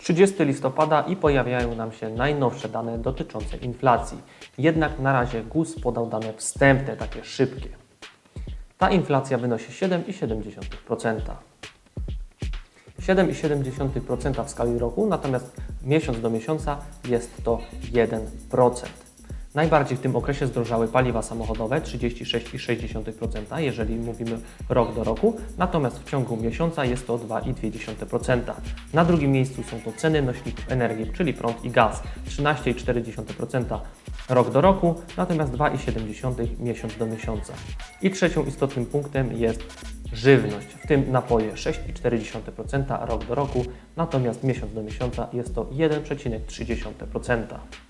30 listopada i pojawiają nam się najnowsze dane dotyczące inflacji. Jednak na razie GUS podał dane wstępne, takie szybkie. Ta inflacja wynosi 7,7%. 7,7% w skali roku, natomiast miesiąc do miesiąca jest to 1%. Najbardziej w tym okresie zdrożały paliwa samochodowe 36,6%, jeżeli mówimy rok do roku, natomiast w ciągu miesiąca jest to 2,2%. Na drugim miejscu są to ceny nośników energii, czyli prąd i gaz 13,4% rok do roku, natomiast 2,7 miesiąc do miesiąca. I trzecim istotnym punktem jest żywność, w tym napoje 6,4% rok do roku, natomiast miesiąc do miesiąca jest to 1,3%.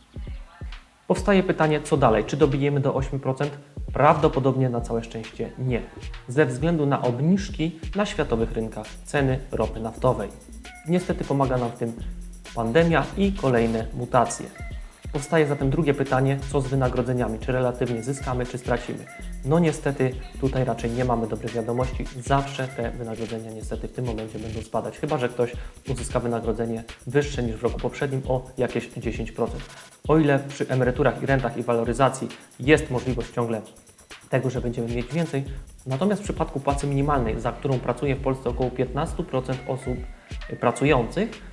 Powstaje pytanie, co dalej? Czy dobijemy do 8%? Prawdopodobnie na całe szczęście nie, ze względu na obniżki na światowych rynkach ceny ropy naftowej. Niestety pomaga nam w tym pandemia i kolejne mutacje. Powstaje zatem drugie pytanie, co z wynagrodzeniami? Czy relatywnie zyskamy, czy stracimy? No niestety tutaj raczej nie mamy dobrych wiadomości. Zawsze te wynagrodzenia niestety w tym momencie będą spadać, chyba że ktoś uzyska wynagrodzenie wyższe niż w roku poprzednim o jakieś 10%. O ile przy emeryturach i rentach i waloryzacji jest możliwość ciągle tego, że będziemy mieć więcej, natomiast w przypadku płacy minimalnej, za którą pracuje w Polsce około 15% osób pracujących,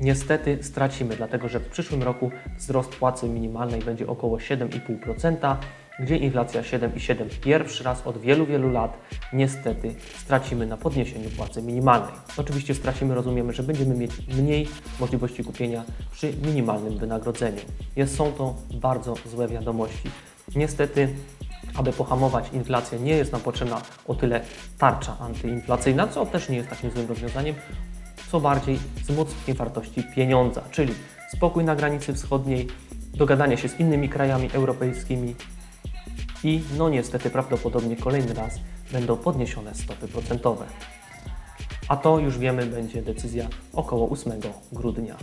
niestety stracimy, dlatego że w przyszłym roku wzrost płacy minimalnej będzie około 7,5%, gdzie inflacja 7,7 pierwszy raz od wielu, wielu lat niestety stracimy na podniesieniu płacy minimalnej. Oczywiście stracimy, rozumiemy, że będziemy mieć mniej możliwości kupienia przy minimalnym wynagrodzeniu. Jest, są to bardzo złe wiadomości. Niestety aby pohamować inflację, nie jest nam potrzebna o tyle tarcza antyinflacyjna, co też nie jest takim złym rozwiązaniem, co bardziej wzmocnienie wartości pieniądza, czyli spokój na granicy wschodniej, dogadanie się z innymi krajami europejskimi i no niestety prawdopodobnie kolejny raz będą podniesione stopy procentowe. A to już wiemy będzie decyzja około 8 grudnia.